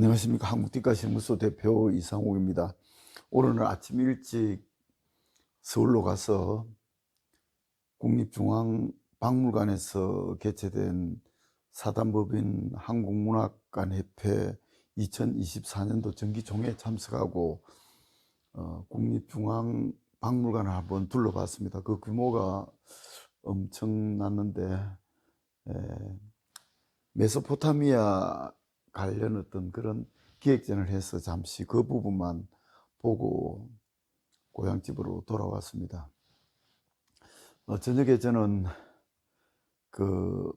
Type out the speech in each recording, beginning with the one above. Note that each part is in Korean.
안녕하십니까. 한국뒷가시무소 대표 이상욱입니다. 오늘은 아침 일찍 서울로 가서 국립중앙박물관에서 개최된 사단법인 한국문학관협회 2024년도 정기총회에 참석하고 어, 국립중앙박물관을 한번 둘러봤습니다. 그 규모가 엄청났는데 에, 메소포타미아 관련 어떤 그런 기획전을 해서 잠시 그 부분만 보고 고향집으로 돌아왔습니다. 어, 저녁에 저는 그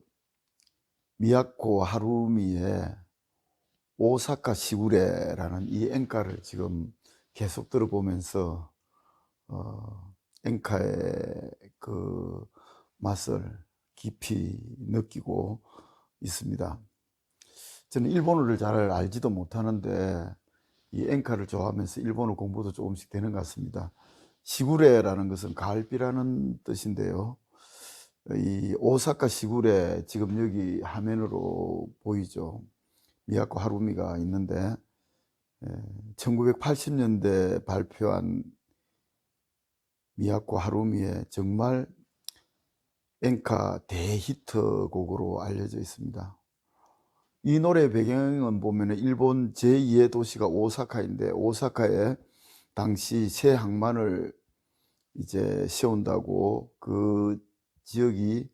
미야코 하루미의 오사카 시구레라는 이 엔카를 지금 계속 들어보면서 어, 엔카의 그 맛을 깊이 느끼고 있습니다. 저는 일본어를 잘 알지도 못하는데 이 엔카를 좋아하면서 일본어 공부도 조금씩 되는 것 같습니다. 시구레라는 것은 가을비라는 뜻인데요. 이 오사카 시구레 지금 여기 화면으로 보이죠. 미야코 하루미가 있는데 1980년대 발표한 미야코 하루미의 정말 엔카 대히트 곡으로 알려져 있습니다. 이 노래 배경은 보면 일본 제2의 도시가 오사카인데 오사카에 당시 새 항만을 이제 세운다고 그 지역이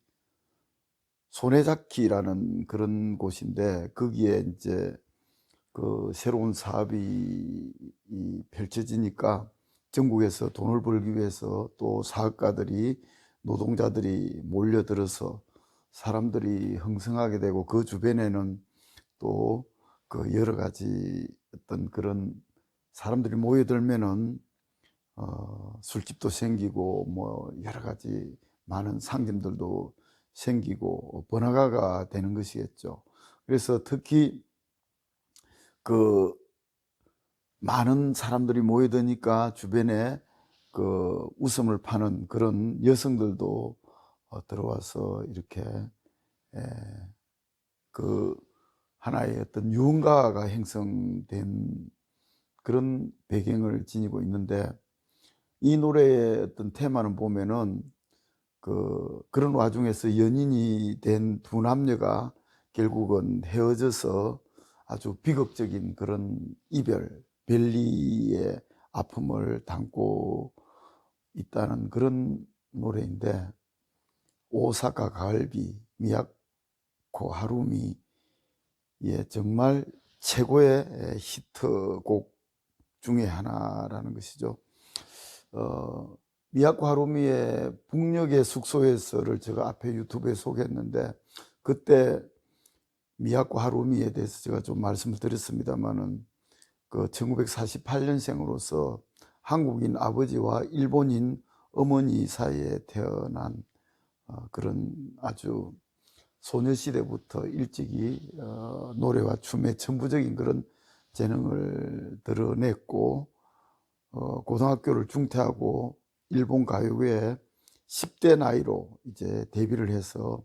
소네자키라는 그런 곳인데 거기에 이제 그 새로운 사업이 펼쳐지니까 전국에서 돈을 벌기 위해서 또 사업가들이 노동자들이 몰려들어서 사람들이 흥성하게 되고 그 주변에는 또 그 여러 가지 어떤 그런 사람들이 모여들면은 어 술집도 생기고 뭐 여러 가지 많은 상점들도 생기고 번화가가 되는 것이겠죠. 그래서 특히 그 많은 사람들이 모여드니까 주변에 그 웃음을 파는 그런 여성들도 어, 들어와서 이렇게 에, 그 하나의 어떤 유흥가가 형성된 그런 배경을 지니고 있는데 이 노래의 어떤 테마는 보면은 그 그런 와중에서 연인이 된 두 남녀가 결국은 헤어져서 아주 비극적인 그런 이별, 벨리의 아픔을 담고 있다는 그런 노래인데 오사카 가을비, 미야코 하루미 예, 정말 최고의 히트곡 중에 하나라는 것이죠. 어, 미야코 하루미의 북녘의 숙소에서를 제가 앞에 유튜브에 소개했는데 그때 미야코 하루미에 대해서 제가 좀 말씀을 드렸습니다만은 그 1948년생으로서 한국인 아버지와 일본인 어머니 사이에 태어난 어, 그런 아주 소녀시대부터 일찍이 어, 노래와 춤의 천부적인 그런 재능을 드러냈고 어, 고등학교를 중퇴하고 일본 가요계에 10대 나이로 이제 데뷔를 해서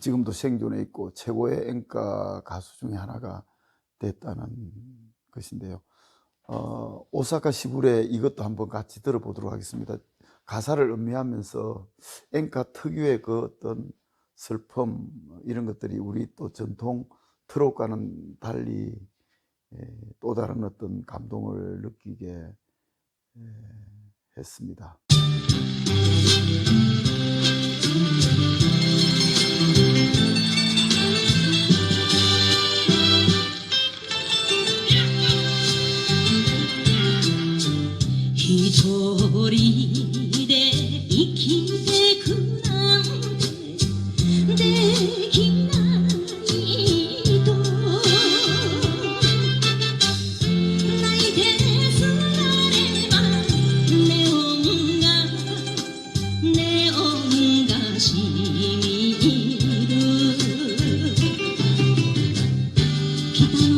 지금도 생존해 있고 최고의演歌 가수 중에 하나가 됐다는 것인데요. 어, 오사카 시부레 이것도 한번 같이 들어보도록 하겠습니다. 가사를 음미하면서 엔카 특유의 그 어떤 슬픔 이런 것들이 우리 또 전통 트롯과는 달리 또 다른 어떤 감동을 느끼게 했습니다. 이 소리 Jesus.